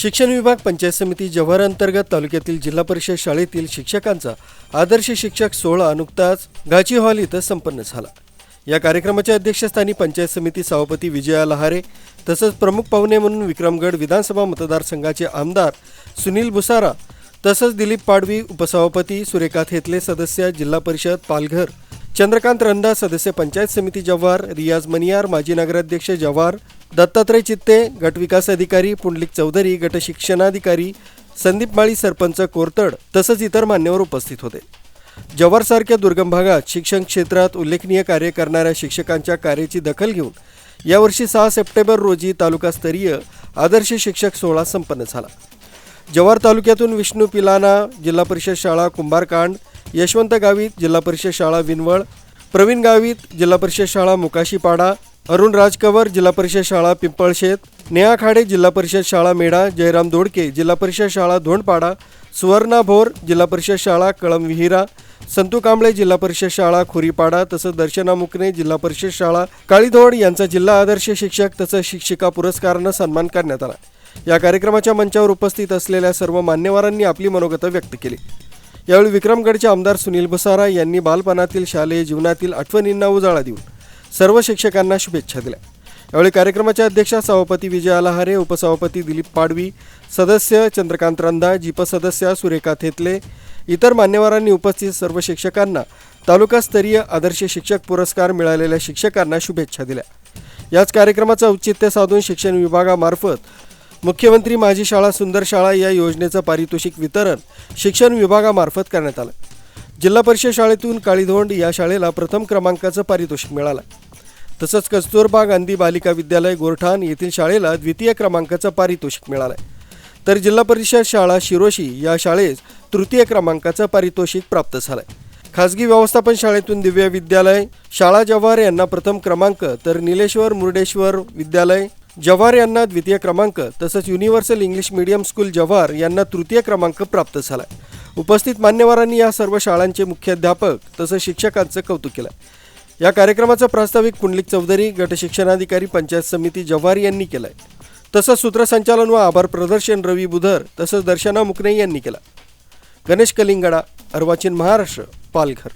शिक्षण विभाग पंचायत समिती जव्हार अंतर्गत तालुक्यातील जिल्हा परिषद शाळेतील शिक्षकांचा आदर्श शिक्षक सोहळा नुकताच गाची हॉल इथं संपन्न झाला. या कार्यक्रमाच्या अध्यक्षस्थानी पंचायत समिती सभापती विजया लहारे तसंच प्रमुख पाहुणे म्हणून विक्रमगड विधानसभा मतदारसंघाचे आमदार सुनील बुसारा तसंच दिलीप पाडवी उपसभापती सुरेखा थेतले सदस्य जिल्हा परिषद पालघर चंद्रकांत रंदा सदस्य पंचायत समिती जव्हार रियाज मनियार माजी नगराध्यक्ष जव्हार दत्तात्रय चित्ते गट विकास अधिकारी पुंडलिक चौधरी गट शिक्षणाधिकारी संदीप माळी सरपंच कोरतड तसंच इतर मान्यवर उपस्थित होते. जव्हारसारख्या दुर्गम भागात शिक्षण क्षेत्रात उल्लेखनीय कार्य करणाऱ्या शिक्षकांच्या कार्याची दखल घेऊन यावर्षी सहा सप्टेंबर रोजी तालुकास्तरीय आदर्श शिक्षक सोहळा संपन्न झाला. जव्हार तालुक्यातून विष्णू पिलाना जिल्हा परिषद शाळा कुंभारकांड यशवंत गावित जिल्हा परिषद शाळा विनवळ प्रवीण गावित जिल्हा परिषद शाळा मुकाशीपाडा अरुण राजकवर जिल्हा परिषद शाळा पिंपळशेत नेहा खाडे जिल्हा परिषद शाळा मेढा जयराम दोडके जिल्हा परिषद शाळा धोंडपाडा सुवर्णा भोर जिल्हा परिषद शाळा कळम विहिरा संतू कांबळे जिल्हा परिषद शाळा खुरीपाडा तसंच दर्शना मुकणे जिल्हा परिषद शाळा काळीधोड यांचा जिल्हा आदर्श शिक्षक तसंच शिक्षिका पुरस्कारानं सन्मान करण्यात आला. या कार्यक्रमाच्या मंचावर उपस्थित असलेल्या सर्व मान्यवरांनी आपली मनोगत व्यक्त केली. यावेळी विक्रमगडचे आमदार सुनील बसारा यांनी बालपणातील शालेय जीवनातील आठवणींना उजाळा देऊन सर्व शिक्षकांना शुभेच्छा दिल्या. यावेळी कार्यक्रमाच्या अध्यक्षा सभापती विजया लहारे उपसभापती दिलीप पाडवी सदस्य चंद्रकांत रंधा जिप सुरेखा थेतले इतर मान्यवरांनी उपस्थित सर्व शिक्षकांना तालुकास्तरीय आदर्श शिक्षक पुरस्कार मिळालेल्या शिक्षकांना शुभेच्छा दिल्या. याच कार्यक्रमाचं औचित्य साधून शिक्षण विभागामार्फत मुख्यमंत्री माझी शाळा सुंदर शाळा या योजनेचं पारितोषिक वितरण शिक्षण विभागामार्फत करण्यात आलं. जिल्हा परिषद शाळेतून काळीधोंड या शाळेला प्रथम क्रमांकाचं पारितोषिक मिळालं. तसंच कस्तुरबा गांधी बालिका विद्यालय गोरठाण येथील शाळेला द्वितीय क्रमांकाचं पारितोषिक मिळालं तर जिल्हा परिषद शाळा शिरोशी या शाळेस तृतीय क्रमांकाचं पारितोषिक प्राप्त झालंय. खासगी व्यवस्थापन शाळेतून दिव्य विद्यालय शाळा जव्हार यांना प्रथम क्रमांक तर निलेश्वर मुर्डेश्वर विद्यालय जव्हार यांना द्वितीय क्रमांक तसंच universal English medium school Jawhar यांना तृतीय क्रमांक प्राप्त झाला उपस्थित मान्यवरांनी या सर्व शाळांचे मुख्याध्यापक तसंच शिक्षकांचं कौतुक केलं. या कार्यक्रमाचं प्रास्ताविक पुंडलिक चौधरी गटशिक्षणाधिकारी पंचायत समिती जव्हार यांनी केलं आहे तसंच सूत्रसंचालन व आभार प्रदर्शन रवी बुधर तसंच दर्शना मुकणे यांनी केलं. गणेश कलिंगडा अर्वाचीन महाराष्ट्र पालघर.